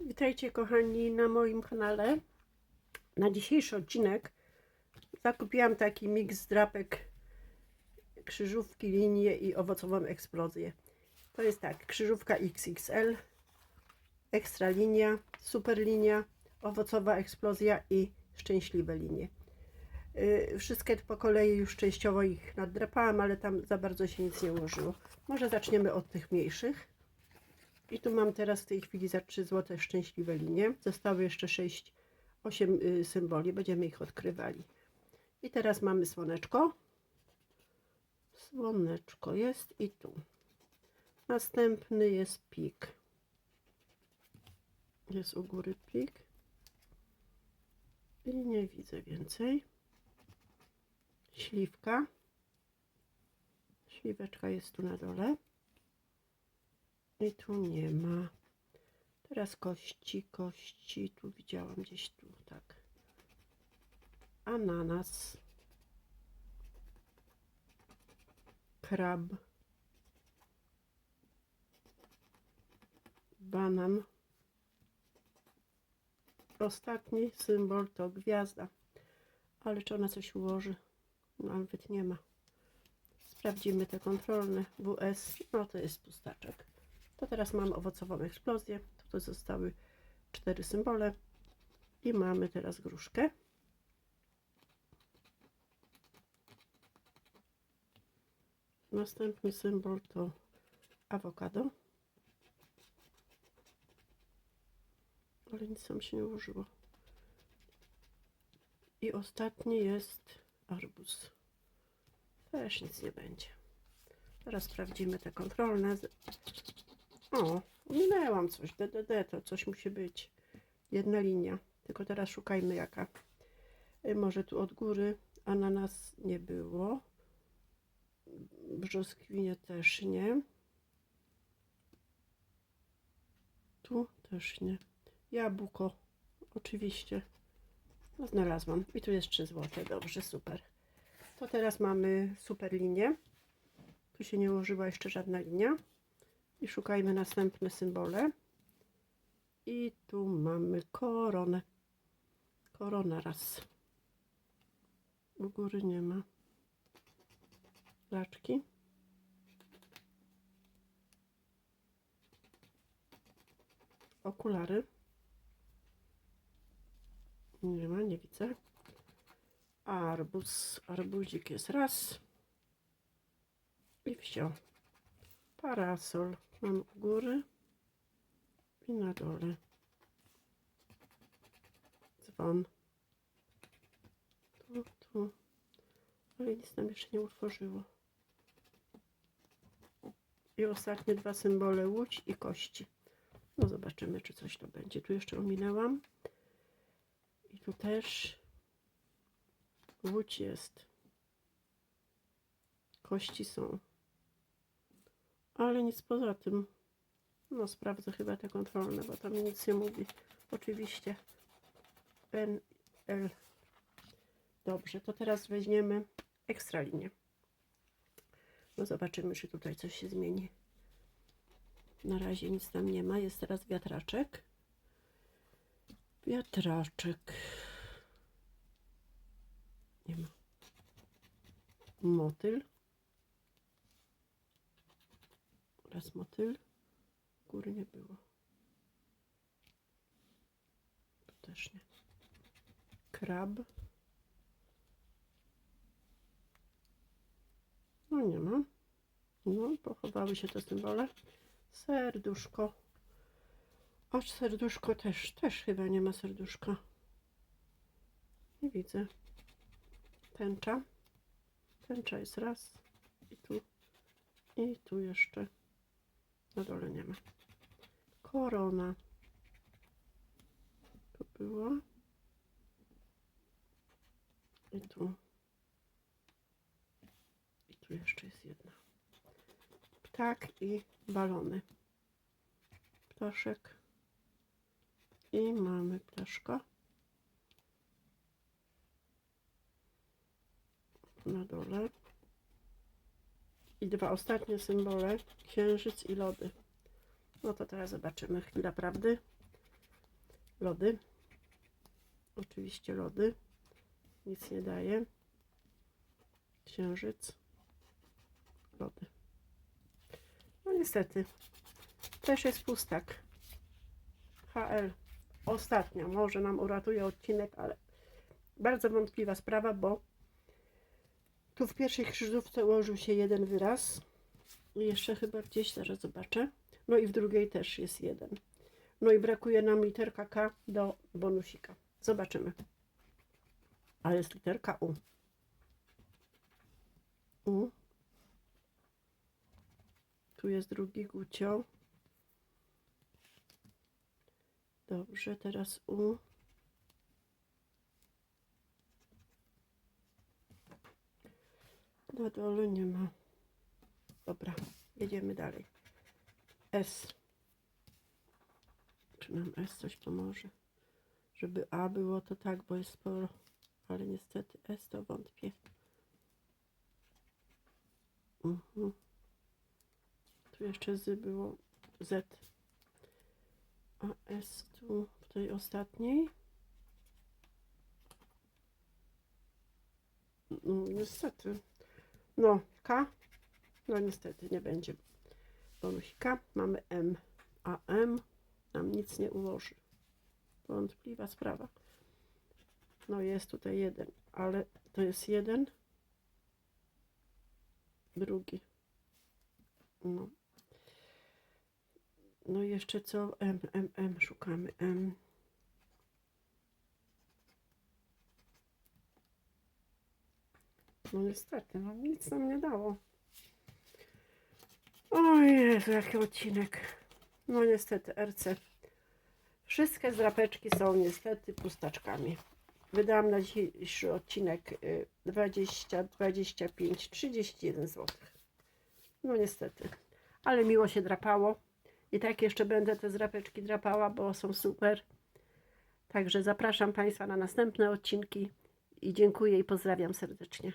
Witajcie kochani na moim kanale. Na dzisiejszy odcinek zakupiłam taki miks drapek krzyżówki, linię i owocową eksplozję. To jest tak, krzyżówka XXL, ekstra linia, super linia, owocowa eksplozja i szczęśliwe linie. Yy, Wszystkie po kolei już częściowo ich naddrapałam, ale tam za bardzo się nic nie ułożyło. Może zaczniemy od tych mniejszych. I tu mam teraz w tej chwili za 3 zł szczęśliwe linie. Zostały jeszcze 6, 8 y, symboli. Będziemy ich odkrywali. I teraz mamy słoneczko. Słoneczko jest i tu. Następny jest pik. Jest u góry pik. I nie widzę więcej. Śliwka. Śliweczka jest tu na dole. I tu nie ma. Teraz kości, kości. Tu widziałam gdzieś tu, tak. Ananas. Krab. Banan. Ostatni symbol to gwiazda. Ale czy ona coś ułoży? No, nawet nie ma. Sprawdzimy te kontrolne. WS. No to jest pustaczek. To teraz mam owocową eksplozję. To zostały cztery symbole. I mamy teraz gruszkę. Następny symbol to awokado. Ale nic tam się nie ułożyło. I ostatni jest arbuz. Też nic nie będzie. Teraz sprawdzimy te kontrolne. O, minęłam coś. DDD to coś musi być. Jedna linia. Tylko teraz szukajmy jaka. Y, Może tu od góry ananas nie było. Brzoskwinie też nie. Tu też nie. Jabłko. Oczywiście. No, znalazłam. I tu jest 3 zł. Dobrze, super. To teraz mamy super linię. Tu się nie ułożyła jeszcze żadna linia. I szukajmy następne symbole. I tu mamy koronę. Korona raz. U góry nie ma. Laczki. Okulary. Nie ma, nie widzę. Arbuz. Arbuzik jest raz. I wsio. Parasol mam u góry i na dole. Dzwon. Tu, tu. Ale nic nam jeszcze nie utworzyło. I ostatnie dwa symbole łódź i kości. No zobaczymy, czy coś to będzie. Tu jeszcze ominęłam. I tu też łódź jest. Kości są ale nic poza tym. No sprawdzę chyba te kontrolne, bo tam nic nie mówi. Oczywiście N, L. Dobrze, to teraz weźmiemy ekstra linię. No zobaczymy, czy tutaj coś się zmieni. Na razie nic tam nie ma. Jest teraz wiatraczek. Wiatraczek. Nie ma. Motyl. Raz motyl. Góry nie było. Tu też nie. Krab. No nie ma. No, pochowały się te symbole. Serduszko. Aż serduszko też, też chyba nie ma serduszka. Nie widzę. Tęcza. Tęcza jest raz. I tu. I tu jeszcze. Na dole nie ma. Korona. Tu była. I tu. I tu jeszcze jest jedna. Ptak i balony. Ptaszek. I mamy ptaszka. Na dole. I dwa ostatnie symbole, księżyc i lody. No to teraz zobaczymy chwila prawdy. Lody. Oczywiście lody. Nic nie daje. Księżyc. Lody. No niestety. Też jest pustak. HL. Ostatnia. Może nam uratuje odcinek, ale bardzo wątpliwa sprawa, bo tu w pierwszej krzyżówce ułożył się jeden wyraz. Jeszcze chyba gdzieś, zaraz zobaczę. No i w drugiej też jest jeden. No i brakuje nam literka K do bonusika. Zobaczymy. A jest literka U. U. Tu jest drugi gucio. Dobrze, teraz U. Na dole nie ma. Dobra, jedziemy dalej. S. Czy nam S coś pomoże? Żeby A było to tak, bo jest sporo, ale niestety S to wątpię. Mhm. Tu jeszcze Z było Z. A S tu w tej ostatniej. No niestety. No K. No niestety nie będzie bonusika. Mamy M. A M nam nic nie ułoży. Wątpliwa sprawa. No jest tutaj jeden, ale to jest jeden. Drugi. No. No jeszcze co? M, M, M. Szukamy M. No niestety, no nic nam nie dało. O Jezu, jaki odcinek. No niestety, RC. Wszystkie zdrapeczki są niestety pustaczkami. Wydałam na dzisiejszy odcinek y, 20, 25, 31 zł. No niestety. Ale miło się drapało. I tak jeszcze będę te zdrapeczki drapała, bo są super. Także zapraszam Państwa na następne odcinki i dziękuję i pozdrawiam serdecznie.